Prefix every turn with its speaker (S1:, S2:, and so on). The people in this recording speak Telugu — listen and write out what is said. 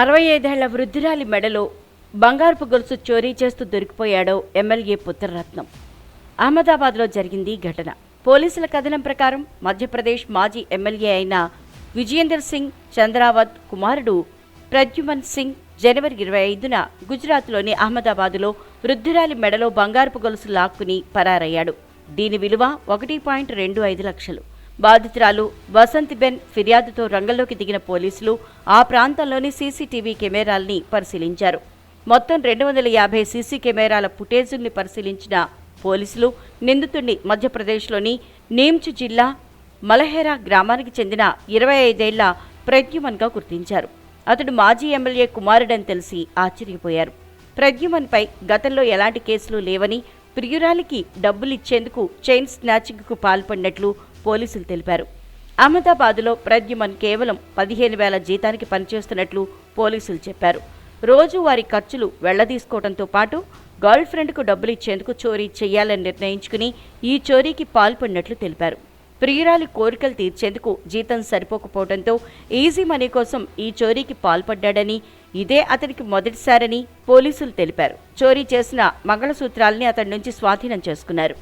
S1: అరవై ఐదేళ్ళ వృద్ధురాలి మెడలో బంగారపు గొలుసు చోరీ చేస్తూ దొరికిపోయాడో ఎమ్మెల్యే పుత్రరత్నం. అహ్మదాబాద్లో జరిగింది ఘటన. పోలీసుల కథనం ప్రకారం మధ్యప్రదేశ్ మాజీ ఎమ్మెల్యే అయిన విజయేందర్ సింగ్ చంద్రావత్ కుమారుడు ప్రద్యుమన్ సింగ్ జనవరి ఇరవై ఐదున గుజరాత్లోని అహ్మదాబాదులో వృద్ధురాలి మెడలో బంగారపు గొలుసు లాక్కుని పరారయ్యాడు. దీని విలువ ఒకటి పాయింట్ రెండు ఐదు లక్షలు. బాధితురాలు వసంతిబెన్ ఫిర్యాదుతో రంగంలోకి దిగిన పోలీసులు ఆ ప్రాంతంలోని సీసీటీవీ కెమెరాల్ని పరిశీలించారు. మొత్తం రెండు వందల యాభై సీసీ కెమెరాల ఫుటేజుల్ని పరిశీలించిన పోలీసులు నిందితుడిని మధ్యప్రదేశ్లోని నీమ్చ్ జిల్లా మలహేరా గ్రామానికి చెందిన ఇరవై ఐదేళ్ళ ప్రద్యుమన్గా గుర్తించారు. అతడు మాజీ ఎమ్మెల్యే కుమారుడని తెలిసి ఆశ్చర్యపోయారు. ప్రద్యుమన్పై గతంలో ఎలాంటి కేసులు లేవని ప్రియురాలికి డబ్బులిచ్చేందుకు చైన్ స్నాచింగ్కు పాల్పడినట్లు పోలీసులు తెలిపారు. అహ్మదాబాదులో ప్రద్యుమన్ కేవలం పదిహేను వేల జీతానికి పనిచేస్తున్నట్లు పోలీసులు చెప్పారు. రోజు వారి ఖర్చులు వెళ్ళదీసుకోవడంతో పాటు గర్ల్ ఫ్రెండ్కు డబ్బులు ఇచ్చేందుకు చోరీ చేయాలని నిర్ణయించుకుని ఈ చోరీకి పాల్పడినట్లు తెలిపారు. ప్రియురాలి కోరికలు తీర్చేందుకు జీతం సరిపోకపోవడంతో ఈజీ మనీ కోసం ఈ చోరీకి పాల్పడ్డాడని ఇదే అతనికి మొదటిసారని పోలీసులు తెలిపారు. చోరీ చేసిన మంగళసూత్రాల్ని అతడి నుంచి స్వాధీనం చేసుకున్నారు.